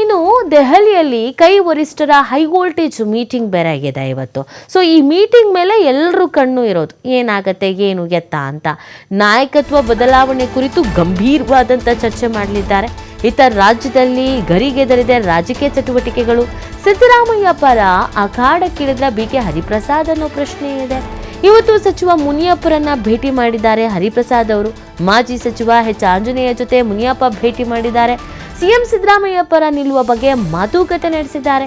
ಇನ್ನು ದೆಹಲಿಯಲ್ಲಿ ಕೈ ವರಿಷ್ಠರ ಹೈ ವೋಲ್ಟೇಜ್ ಮೀಟಿಂಗ್ ಬೇರೆ ಆಗಿದೆ ಇವತ್ತು. ಸೊ ಈ ಮೀಟಿಂಗ್ ಮೇಲೆ ಎಲ್ಲರೂ ಕಣ್ಣು ಇರೋದು. ಏನಾಗತ್ತೆ, ಏನು ಎತ್ತ ಅಂತ. ನಾಯಕತ್ವ ಬದಲಾವಣೆ ಕುರಿತು ಗಂಭೀರವಾದಂಥ ಚರ್ಚೆ ಮಾಡಲಿದ್ದಾರೆ. ಇತರ ರಾಜ್ಯದಲ್ಲಿ ಗರಿಗೆದರಿದೆ ರಾಜಕೀಯ ಚಟುವಟಿಕೆಗಳು. ಸಿದ್ದರಾಮಯ್ಯ ಪರ ಅಖಾಡಕ್ಕಿಳಿದ್ರ ಬಿ ಕೆ ಹರಿಪ್ರಸಾದ್ ಅನ್ನೋ ಪ್ರಶ್ನೆ ಇದೆ. ಇವತ್ತು ಸಚಿವ ಮುನಿಯಪ್ಪರನ್ನ ಭೇಟಿ ಮಾಡಿದ್ದಾರೆ ಹರಿಪ್ರಸಾದ್ ಅವರು. ಮಾಜಿ ಸಚಿವ ಎಚ್. ಆಂಜನೇಯ ಜೊತೆ ಮುನಿಯಪ್ಪ ಭೇಟಿ ಮಾಡಿದ್ದಾರೆ. ಸಿಎಂ ಸಿದ್ದರಾಮಯ್ಯ ಪರ ನಿಲ್ಲುವ ಬಗ್ಗೆ ಮಾತುಕತೆ ನಡೆಸಿದ್ದಾರೆ.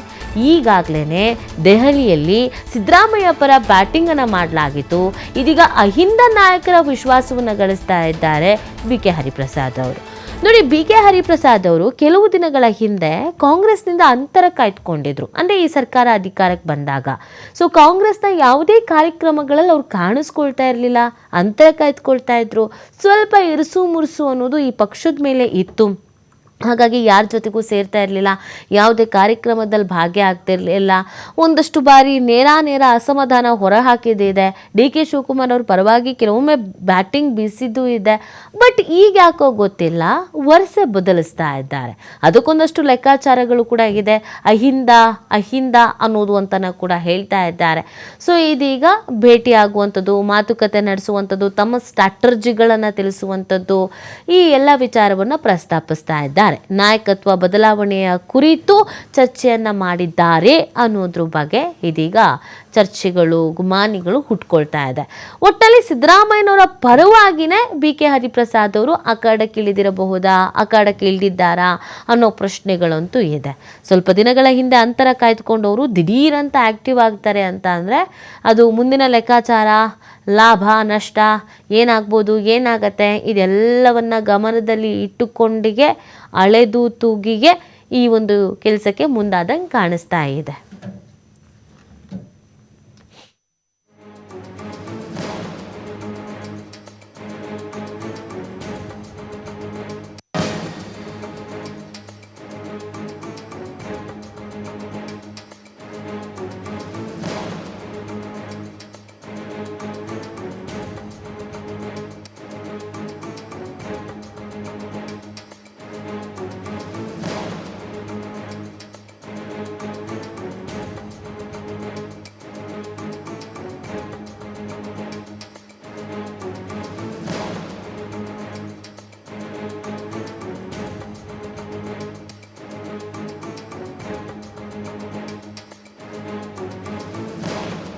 ಈಗಾಗಲೇ ದೆಹಲಿಯಲ್ಲಿ ಸಿದ್ದರಾಮಯ್ಯ ಪರ ಬ್ಯಾಟಿಂಗನ್ನು ಮಾಡಲಾಗಿತ್ತು. ಇದೀಗ ಅಹಿಂದ ನಾಯಕರ ವಿಶ್ವಾಸವನ್ನು ಗಳಿಸ್ತಾ ಇದ್ದಾರೆ ಬಿ ಕೆ ಹರಿಪ್ರಸಾದ್ ಅವರು. ನೋಡಿ, ಬಿ ಕೆ ಹರಿಪ್ರಸಾದ್ ಅವರು ಕೆಲವು ದಿನಗಳ ಹಿಂದೆ ಕಾಂಗ್ರೆಸ್ನಿಂದ ಅಂತರ ಕಾಯ್ದುಕೊಂಡಿದ್ರು. ಅಂದರೆ ಈ ಸರ್ಕಾರ ಅಧಿಕಾರಕ್ಕೆ ಬಂದಾಗ. ಸೊ ಕಾಂಗ್ರೆಸ್ನ ಯಾವುದೇ ಕಾರ್ಯಕ್ರಮಗಳಲ್ಲಿ ಅವ್ರು ಕಾಣಿಸ್ಕೊಳ್ತಾ ಇರಲಿಲ್ಲ, ಅಂತರ ಕಾಯ್ದುಕೊಳ್ತಾ ಇದ್ರು. ಸ್ವಲ್ಪ ಇರುಸು ಮುರುಸು ಅನ್ನೋದು ಈ ಪಕ್ಷದ ಮೇಲೆ ಇತ್ತು. ಹಾಗಾಗಿ ಯಾರ ಜೊತೆಗೂ ಸೇರ್ತಾ ಇರಲಿಲ್ಲ, ಯಾವುದೇ ಕಾರ್ಯಕ್ರಮದಲ್ಲಿ ಭಾಗಿಯಾಗ್ತಿರ್ಲಿಲ್ಲ ಒಂದಷ್ಟು ಬಾರಿ ನೇರ ನೇರ ಅಸಮಾಧಾನ ಹೊರಹಾಕಿದ್ದಿದೆ ಡಿ ಕೆ ಶಿವಕುಮಾರ್ ಅವ್ರ ಪರವಾಗಿ ಕೆಲವೊಮ್ಮೆ ಬ್ಯಾಟಿಂಗ್ ಬೀಸಿದ್ದು ಇದೆ. ಬಟ್ ಈಗ ಯಾಕೋ ಗೊತ್ತಿಲ್ಲ ವರ್ಷ ಬದಲಿಸ್ತಾ ಇದ್ದಾರೆ. ಅದಕ್ಕೊಂದಷ್ಟು ಲೆಕ್ಕಾಚಾರಗಳು ಕೂಡ ಇದೆ. ಅಹಿಂದ ಅಹಿಂದ ಅನ್ನೋದು ಅಂತನ ಕೂಡ ಹೇಳ್ತಾ ಇದ್ದಾರೆ. ಸೊ ಇದೀಗ ಭೇಟಿ ಆಗುವಂಥದ್ದು ಮಾತುಕತೆ ನಡೆಸುವಂಥದ್ದು, ತಮ್ಮ ಸ್ಟ್ರಾಟರ್ಜಿಗಳನ್ನು ತಿಳಿಸುವಂಥದ್ದು, ಈ ಎಲ್ಲ ವಿಚಾರವನ್ನು ಪ್ರಸ್ತಾಪಿಸ್ತಾ ಇದ್ದಾರೆ. ನಾಯಕತ್ವ ಬದಲಾವಣೆಯ ಕುರಿತು ಚರ್ಚೆಯನ್ನು ಮಾಡಿದ್ದಾರೆ ಅನ್ನೋದ್ರ ಬಗ್ಗೆ ಇದೀಗ ಚರ್ಚೆಗಳು, ಗುಮಾನಿಗಳು ಹುಟ್ಕೊಳ್ತಾ ಇದೆ. ಒಟ್ಟಲ್ಲಿ ಸಿದ್ದರಾಮಯ್ಯನವರ ಪರವಾಗಿನೇ ಬಿ ಕೆ ಹರಿಪ್ರಸಾದ್ ಅವರು ಅಖಾಡಕ್ಕಿಳಿದಿರಬಹುದಾ ಅಖಾಡಕ್ಕೆ ಇಳಿದಿದ್ದಾರಾ ಅನ್ನೋ ಪ್ರಶ್ನೆಗಳಂತೂ ಇದೆ. ಸ್ವಲ್ಪ ದಿನಗಳ ಹಿಂದೆ ಅಂತರ ಕಾಯ್ದುಕೊಂಡವರು ದಿಢೀರಂತ ಆ್ಯಕ್ಟಿವ್ ಆಗ್ತಾರೆ ಅಂತ ಅಂದರೆ ಅದು ಮುಂದಿನ ಲೆಕ್ಕಾಚಾರ, ಲಾಭ, ನಷ್ಟ, ಏನಾಗ್ಬೋದು, ಏನಾಗತ್ತೆ ಇದೆಲ್ಲವನ್ನು ಗಮನದಲ್ಲಿ ಇಟ್ಟುಕೊಂಡಿಗೆ ಅಳೆದು ತೂಗಿಗೆ ಈ ಒಂದು ಕೆಲಸಕ್ಕೆ ಮುಂದಾದಂಗೆ ಕಾಣಿಸ್ತಾ ಇದೆ.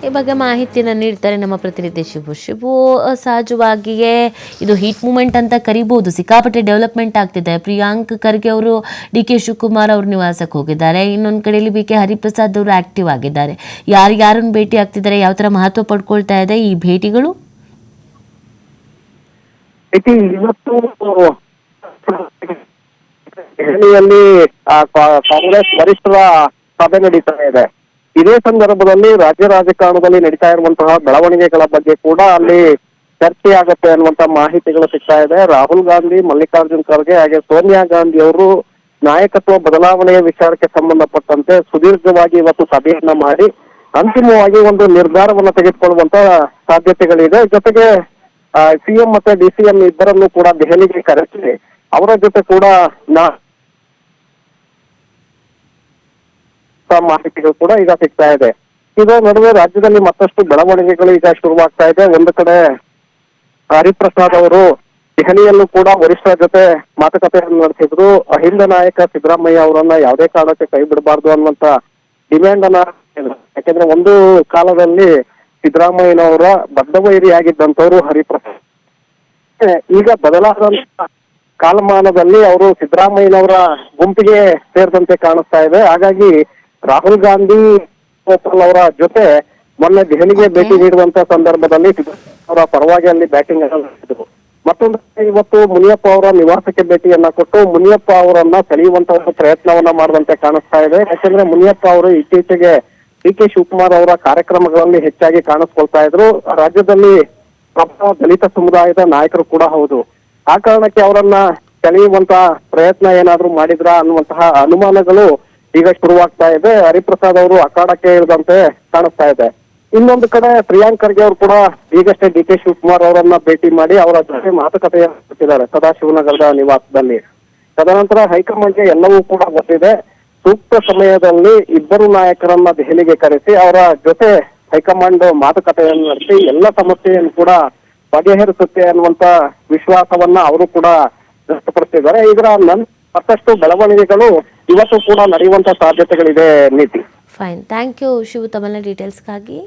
ಈ ಬಗ್ಗೆ ಮಾಹಿತಿಯನ್ನು ನೀಡ್ತಾರೆ ನಮ್ಮ ಪ್ರತಿನಿಧಿ ಶಿಬು ಶಿಬು ಸಹಜವಾಗಿಯೇ ಇದು ಹೀಟ್ ಮೂಮೆಂಟ್ ಅಂತ ಕರಿಬೋದು ಸಿಕ್ಕಾಪಟ್ಟೆ ಡೆವಲಪ್ಮೆಂಟ್ ಆಗ್ತಿದೆ ಪ್ರಿಯಾಂಕ್ ಖರ್ಗೆ ಅವರು ಡಿ ಕೆ ಶಿವಕುಮಾರ್ ಅವ್ರ ನಿವಾಸಕ್ಕೆ ಹೋಗಿದ್ದಾರೆ ಇನ್ನೊಂದು ಕಡೆಯಲ್ಲಿ ಬಿ ಕೆ ಹರಿಪ್ರಸಾದ್ ಅವರು ಆಕ್ಟಿವ್ ಆಗಿದ್ದಾರೆ ಯಾರು ಯಾರನ್ನು ಭೇಟಿ ಆಗ್ತಿದ್ದಾರೆ ಯಾವ ಥರ ಮಹತ್ವ ಪಡ್ಕೊಳ್ತಾ ಇದೆ ಈ ಭೇಟಿಗಳು ದೆಹಲಿಯಲ್ಲಿ ಕಾಂಗ್ರೆಸ್ ವರಿಷ್ಠರ ಸಭೆ ನಡೀತಾ ಇದೆ ಇದೇ ಸಂದರ್ಭದಲ್ಲಿ ರಾಜ್ಯ ರಾಜಕಾರಣದಲ್ಲಿ ನಡೀತಾ ಇರುವಂತಹ ಬೆಳವಣಿಗೆಗಳ ಬಗ್ಗೆ ಕೂಡ ಅಲ್ಲಿ ಚರ್ಚೆ ಆಗತ್ತೆ ಅನ್ನುವಂತ ಮಾಹಿತಿಗಳು ಸಿಗ್ತಾ ಇದೆ. ರಾಹುಲ್ ಗಾಂಧಿ, ಮಲ್ಲಿಕಾರ್ಜುನ್ ಖರ್ಗೆ ಹಾಗೆ ಸೋನಿಯಾ ಗಾಂಧಿ ಅವರು ನಾಯಕತ್ವ ಬದಲಾವಣೆಯ ವಿಚಾರಕ್ಕೆ ಸಂಬಂಧಪಟ್ಟಂತೆ ಸುದೀರ್ಘವಾಗಿ ಇವತ್ತು ಸಭೆಯನ್ನ ಮಾಡಿ ಅಂತಿಮವಾಗಿ ಒಂದು ನಿರ್ಧಾರವನ್ನು ತೆಗೆದುಕೊಳ್ಳುವಂತ ಸಾಧ್ಯತೆಗಳಿದೆ. ಜೊತೆಗೆ ಸಿಎಂ ಮತ್ತೆ ಡಿಸಿಎಂ ಇಬ್ಬರನ್ನು ಕೂಡ ದೆಹಲಿಗೆ ಕರೆಸಿ ಅವರ ಜೊತೆ ಕೂಡ ನಾ ಮಾಹಿತಿಗಳು ಕೂಡ ಈಗ ಸಿಗ್ತಾ ಇದೆ. ಇದರ ನಡುವೆ ರಾಜ್ಯದಲ್ಲಿ ಮತ್ತಷ್ಟು ಬೆಳವಣಿಗೆಗಳು ಈಗ ಶುರುವಾಗ್ತಾ ಇದೆ. ಒಂದು ಕಡೆ ಹರಿಪ್ರಸಾದ್ ಅವರು ದೆಹಲಿಯಲ್ಲೂ ಕೂಡ ವರಿಷ್ಠರ ಜೊತೆ ಮಾತುಕತೆಯನ್ನು ನಡೆಸಿದ್ರು. ಅಹಿಂದ ನಾಯಕ ಸಿದ್ದರಾಮಯ್ಯ ಅವರನ್ನ ಯಾವುದೇ ಕಾರಣಕ್ಕೆ ಕೈ ಬಿಡಬಾರ್ದು ಅನ್ನುವಂತ ಡಿಮ್ಯಾಂಡ್ ಅನ್ನ. ಯಾಕೆಂದ್ರೆ ಒಂದು ಕಾಲದಲ್ಲಿ ಸಿದ್ದರಾಮಯ್ಯನವರ ಬದ್ಧವೈರಿಯಾಗಿದ್ದಂತವರು ಹರಿಪ್ರಸಾದ್. ಈಗ ಬದಲಾದಂತ ಕಾಲಮಾನದಲ್ಲಿ ಅವರು ಸಿದ್ದರಾಮಯ್ಯನವರ ಗುಂಪಿಗೆ ಸೇರಿದಂತೆ ಕಾಣಿಸ್ತಾ ಇದೆ. ಹಾಗಾಗಿ ರಾಹುಲ್ ಗಾಂಧಿ ಅವರ ಜೊತೆ ಮೊನ್ನೆ ದೆಹಲಿಗೆ ಭೇಟಿ ನೀಡುವಂತ ಸಂದರ್ಭದಲ್ಲಿ ಅವರ ಪರವಾಗಿ ಅಲ್ಲಿ ಬ್ಯಾಟಿಂಗ್ ನಡೆಸಿದ್ರು. ಮತ್ತೊಂದು ಇವತ್ತು ಮುನಿಯಪ್ಪ ಅವರ ನಿವಾಸಕ್ಕೆ ಭೇಟಿಯನ್ನ ಕೊಟ್ಟು ಮುನಿಯಪ್ಪ ಅವರನ್ನ ಸೆಳೆಯುವಂತ ಒಂದು ಪ್ರಯತ್ನವನ್ನ ಮಾಡದಂತೆ ಕಾಣಿಸ್ತಾ ಇದೆ. ಯಾಕಂದ್ರೆ ಮುನಿಯಪ್ಪ ಅವರು ಇತ್ತೀಚೆಗೆ ಡಿ ಕೆ ಶಿವಕುಮಾರ್ ಅವರ ಕಾರ್ಯಕ್ರಮಗಳಲ್ಲಿ ಹೆಚ್ಚಾಗಿ ಕಾಣಿಸ್ಕೊಳ್ತಾ ಇದ್ರು. ರಾಜ್ಯದಲ್ಲಿ ಪ್ರಬಲ ದಲಿತ ಸಮುದಾಯದ ನಾಯಕರು ಕೂಡ ಹೌದು. ಆ ಕಾರಣಕ್ಕೆ ಅವರನ್ನ ಸೆಳೆಯುವಂತ ಪ್ರಯತ್ನ ಏನಾದ್ರೂ ಮಾಡಿದ್ರ ಅನ್ನುವಂತಹ ಅನುಮಾನಗಳು ಈಗ ಶುರುವಾಗ್ತಾ ಇದೆ. ಹರಿಪ್ರಸಾದ್ ಅವರು ಅಖಾಡಕ್ಕೆ ಇಳಿದಂತೆ ಕಾಣಿಸ್ತಾ ಇದೆ. ಇನ್ನೊಂದು ಕಡೆ ಪ್ರಿಯಾಂಕ್ ಖರ್ಗೆ ಅವರು ಕೂಡ ಈಗಷ್ಟೇ ಡಿ ಕೆ ಶಿವಕುಮಾರ್ ಅವರನ್ನ ಭೇಟಿ ಮಾಡಿ ಅವರ ಜೊತೆ ಮಾತುಕತೆ ನಡೆಸಿದ್ದಾರೆ. ಸದಾಶಿವನಗರದ ನಿವಾಸದಲ್ಲಿ. ತದನಂತರ ಹೈಕಮಾಂಡ್ಗೆ ಎಲ್ಲವೂ ಕೂಡ ಗೊತ್ತಿದೆ. ಸೂಕ್ತ ಸಮಯದಲ್ಲಿ ಇಬ್ಬರು ನಾಯಕರನ್ನ ದೆಹಲಿಗೆ ಕರೆಸಿ ಅವರ ಜೊತೆ ಹೈಕಮಾಂಡ್ ಮಾತುಕತೆಯನ್ನು ನಡೆಸಿ ಎಲ್ಲ ಸಮಸ್ಯೆಯನ್ನು ಕೂಡ ಬಗೆಹರಿಸುತ್ತೆ ಅನ್ನುವಂತ ವಿಶ್ವಾಸವನ್ನ ಅವರು ಕೂಡ ವ್ಯಕ್ತಪಡಿಸಿದ್ದಾರೆ. ಇದರ ನನ್ ಮತ್ತಷ್ಟು ಬೆಳವಣಿಗೆಗಳು ಇವತ್ತು ಕೂಡ ನಡೆಯುವಂತ ಸಾಧ್ಯತೆಗಳಿದೆ ನೀತಿ. ಫೈನ್ ಥ್ಯಾಂಕ್ ಯು ಶಿವು ತಮ್ಮ ಡೀಟೇಲ್ಸ್ಗಾಗಿ